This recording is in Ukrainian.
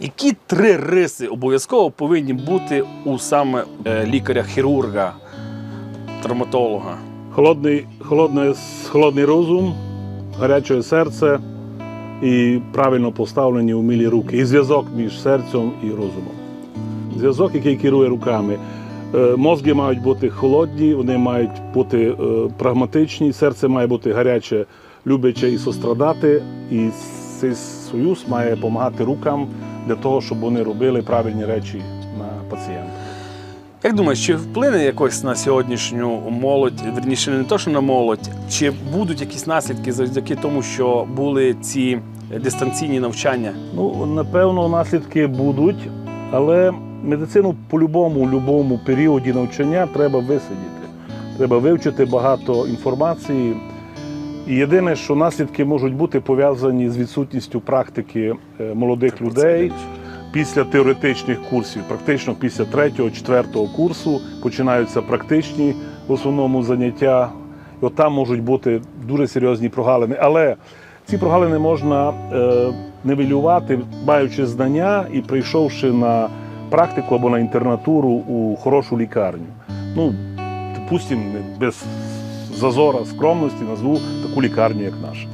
Які три риси обов'язково повинні бути у саме е, лікаря-хірурга, травматолога? Холодний, холодний, холодний розум, гаряче серце і правильно поставлені умілі руки. І зв'язок між серцем і розумом. Зв'язок, який керує руками. Е, Мозги мають бути холодні, вони мають бути е, прагматичні, серце має бути гаряче, любяче і сострадати. І цей союз має допомагати рукам для того, щоб вони робили правильні речі на пацієнта. Як думаєш, чи вплине якось на сьогоднішню молодь, верніше не то, що на молодь, чи будуть якісь наслідки завдяки тому, що були ці дистанційні навчання? Ну, напевно, наслідки будуть, але медицину по-любому, у будь-якому періоді навчання треба висидіти. Треба вивчити багато інформації. І єдине, що наслідки можуть бути пов'язані з відсутністю практики е, молодих людей після теоретичних курсів. Практично після третього, четвертого курсу починаються практичні в основному заняття. І от там можуть бути дуже серйозні прогалини. Але ці прогалини можна е, нивелювати, маючи знання і прийшовши на практику або на інтернатуру у хорошу лікарню. Ну, допустимо, без зазора скромності назву таку лікарню, як наша.